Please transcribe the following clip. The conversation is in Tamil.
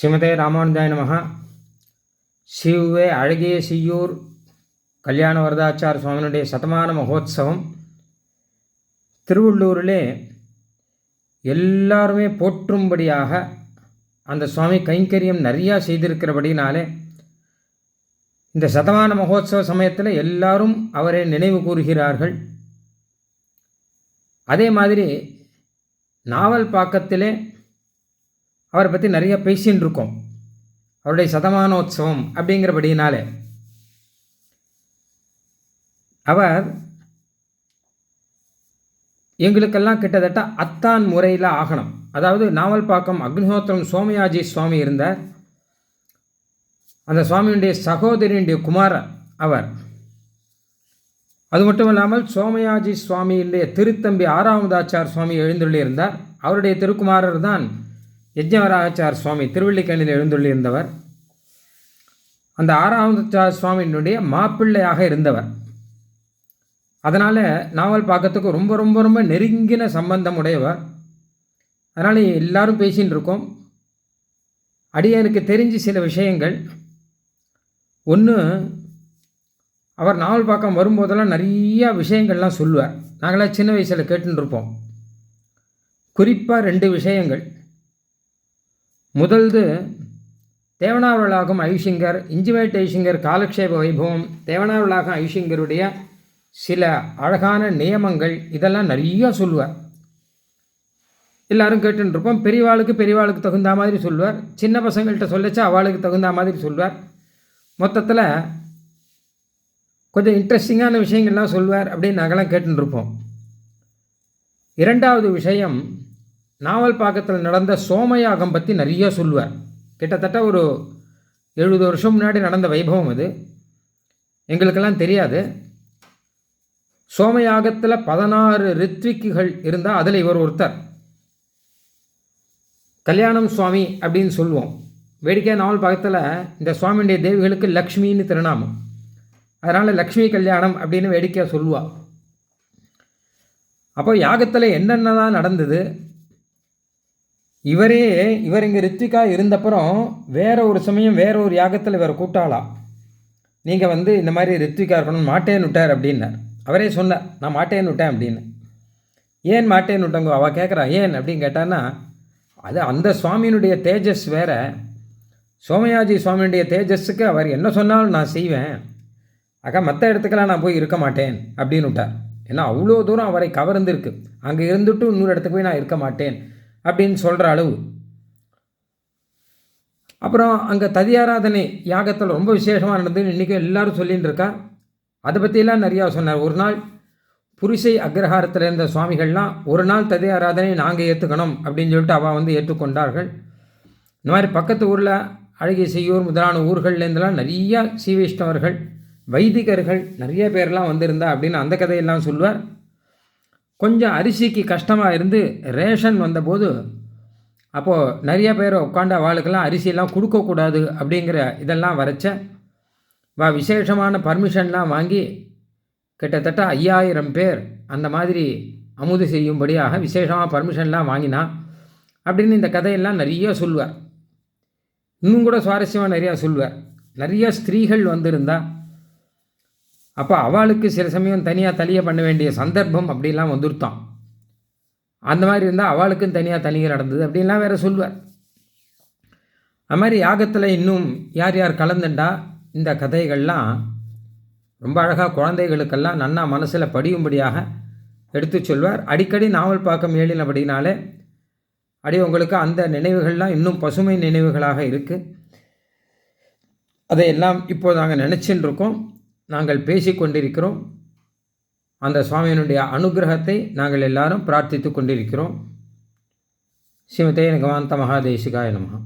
ஸ்ரீமதே ராமானுஜாய நமக சிவ்வே அழகிய சியூர் கல்யாண வரதாச்சார சுவாமியினுடைய சதமான மகோத்சவம். திருவள்ளூரிலே எல்லாருமே போற்றும்படியாக அந்த சுவாமி கைங்கரியம் நிறையா செய்திருக்கிறபடினாலே இந்த சதமான மகோத்சவ சமயத்தில் எல்லாரும் அவரை நினைவு கூறுகிறார்கள். அதே மாதிரி நாவல் பாக்கத்திலே அவரை பற்றி நிறைய பேசின்னு இருக்கோம். அவருடைய சதமானோத்சவம் அப்படிங்கிறபடினாலே. அவர் எங்களுக்கெல்லாம் கிட்டத்தட்ட அத்தான் முறையில் ஆகணும். அதாவது நாவல்பாக்கம் அக்னிஹோத்திரம் சோமயாஜி சுவாமி இருந்தார். அந்த சுவாமியுடைய சகோதரியுடைய குமாரர் அவர். அது மட்டும் இல்லாமல் சோமயாஜி சுவாமியுடைய திருத்தம்பி ஆறாமதாச்சார் சுவாமி எழுந்துள்ளிருந்தார். அவருடைய திருக்குமாரர் தான் யஜ்ஞவராகச்சார் சுவாமி திருவள்ளிக்கண்ணில் எழுந்துள்ளிருந்தவர் அந்த ஆறாவதாச்சார் சுவாமியினுடைய மாப்பிள்ளையாக இருந்தவர். அதனால் நாவல் பார்க்கறதுக்கு ரொம்ப ரொம்ப ரொம்ப நெருங்கின சம்பந்தம் உடையவர். அதனால் எல்லாரும் பேசின்னு இருக்கோம். அடியனுக்கு தெரிஞ்சு சில விஷயங்கள். ஒன்று அவர் நாவல் பார்க்க வரும்போதெல்லாம் நிறையா விஷயங்கள்லாம் சொல்லுவார். நாங்களாம் சின்ன வயசில் கேட்டுருப்போம் இருப்போம். குறிப்பாக ரெண்டு விஷயங்கள். முதல்து தேவனாவளாகும் ஐஷிங்கர் இஞ்சிமேட் ஐஷிங்கர் காலக்ஷேப வைபவம் தேவனாவளாகும் ஐஷிங்கருடைய சில அழகான நியமங்கள் இதெல்லாம் நிறையா சொல்லுவார். எல்லாரும் கேட்டுருப்போம் பெரியவாளுக்கு பெரியவாளுக்கு தகுந்த மாதிரி சொல்லுவார். சின்ன பசங்கள்கிட்ட சொல்லச்சா அவளுக்கு தகுந்த மாதிரி சொல்லுவார். மொத்தத்தில் கொஞ்சம் இன்ட்ரெஸ்டிங்கான விஷயங்கள்லாம் சொல்லுவார் அப்படின்னு நாங்களாம் கேட்டுருப்போம் இரண்டாவது விஷயம் நாவல் பாக்கத்தில் நடந்த சோமயாகம் பற்றி நிறைய சொல்லுவார். கிட்டத்தட்ட ஒரு எழுபது வருஷம் முன்னாடி நடந்த வைபவம் அது. எங்களுக்கெல்லாம் தெரியாது. சோமயாகத்தில் பதினாறு ரித்விக்குகள் இருந்தால் அதில் இவர் ஒருத்தர். கல்யாணம் சுவாமி அப்படின்னு சொல்லுவோம். வேடிக்கை நாவல் பக்கத்தில் இந்த சுவாமியுடைய தேவிகளுக்கு லக்ஷ்மின்னு திருநாமம். அதனால் லக்ஷ்மி கல்யாணம் அப்படின்னு வேடிக்கையாக சொல்லுவாள் அப்போ யாகத்தில் என்னென்னலாம் நடந்தது? இவரே இவர் இங்கே ரித்விகா இருந்தப்புறம் வேற ஒரு சமயம் வேற ஒரு யாகத்தில் இவர் கூட்டாளாம் நீங்கள் வந்து இந்த மாதிரி ரித்விகா இருக்கணும் மாட்டேன்னு விட்டார் அப்படின்னார். அவரே சொன்னார் நான் மாட்டேன்னு விட்டேன் அப்படின்னு. ஏன் மாட்டேன்னு விட்டங்க? அவள் கேட்குறா ஏன்? அப்படின்னு கேட்டான்னா அது அந்த சுவாமியினுடைய தேஜஸ் வேற. சோமயாஜி சுவாமியுடைய தேஜஸுக்கு அவர் என்ன சொன்னாலும் நான் செய்வேன். அக்கா மற்ற இடத்துக்கெல்லாம் நான் போய் இருக்க மாட்டேன் அப்படின்னு விட்டார். ஏன்னா அவ்வளோ தூரம் அவரை கவர்ந்துருக்கு. அங்கே இருந்துட்டு இன்னொரு இடத்துக்கு போய் நான் இருக்க மாட்டேன். அப்படின்னு சொல்கிற அளவு. அப்புறம் அங்கே ததியாராதனை யாகத்தில் ரொம்ப விசேஷமாக நடந்ததுன்னு இன்றைக்கும் எல்லாரும் சொல்லின்னு இருக்கா? அதை பற்றியெல்லாம் நிறையா சொன்னார். ஒரு நாள் புரிசை அக்ரஹாரத்தில் இருந்த சுவாமிகள்லாம் ஒரு நாள் ததி ஆராதனை நாங்கள் ஏற்றுக்கணும் அப்படின்னு சொல்லிட்டு அவள் வந்து ஏற்றுக்கொண்டார்கள். இந்த மாதிரி பக்கத்து ஊரில் அழகிய செய்யூர் முதலான ஊர்கள்லேருந்துலாம் நிறையா சீவைஷ்ணவர்கள் வைதிகர்கள் நிறைய பேர்லாம் வந்திருந்தா அப்படின்னு அந்த கதையெல்லாம் சொல்லுவார். கொஞ்சம் அரிசிக்கு கஷ்டமாக இருந்து ரேஷன் வந்தபோது அப்போது நிறைய பேர் உட்காண்ட அவளுக்கெல்லாம் அரிசியெல்லாம் கொடுக்கக்கூடாது அப்படிங்கிற இதெல்லாம் வரைச்ச வா விசேஷமான பர்மிஷன்லாம் வாங்கி கிட்டத்தட்ட ஐயாயிரம் பேர் அந்த மாதிரி அமுது செய்யும்படியாக விசேஷமாக பர்மிஷன்லாம் வாங்கினா அப்படின்னு இந்த கதையெல்லாம் நிறைய சொல்லுவார். இன்னும் கூட சுவாரஸ்யமாக நிறையா சொல்லுவார். நிறைய ஸ்திரீகள் வந்திருந்தா அப்போ அவளுக்கு சில சமயம் தனியாக தனியாக பண்ண வேண்டிய சந்தர்ப்பம் அப்படிலாம் வந்துருத்தான். அந்த மாதிரி இருந்தால் அவளுக்கும் தனியாக தனியாக நடந்தது அப்படின்லாம் வேறு சொல்லுவார். அது மாதிரி யாகத்தில் இன்னும் யார் யார் கலந்துண்டா? இந்த கதைகள்லாம் ரொம்ப அழகாக குழந்தைகளுக்கெல்லாம் நன்னா மனசில் படியும்படியாக எடுத்து சொல்வார். அடிக்கடி நாவல் பாக்கம் ஏழினபடினாலே அடி உங்களுக்கு அந்த நினைவுகள்லாம் இன்னும் பசுமை நினைவுகளாக இருக்குது அதையெல்லாம் இப்போ நாங்கள் நினச்சின்னு இருக்கோம் நாங்கள் பேசி கொண்டிருக்கிறோம் அந்த சுவாமியினுடைய அனுகிரகத்தை நாங்கள் எல்லாரும் பிரார்த்தித்து கொண்டிருக்கிறோம் ஸ்ரீமதே கவாந்த மகாதேசிகாய நமகா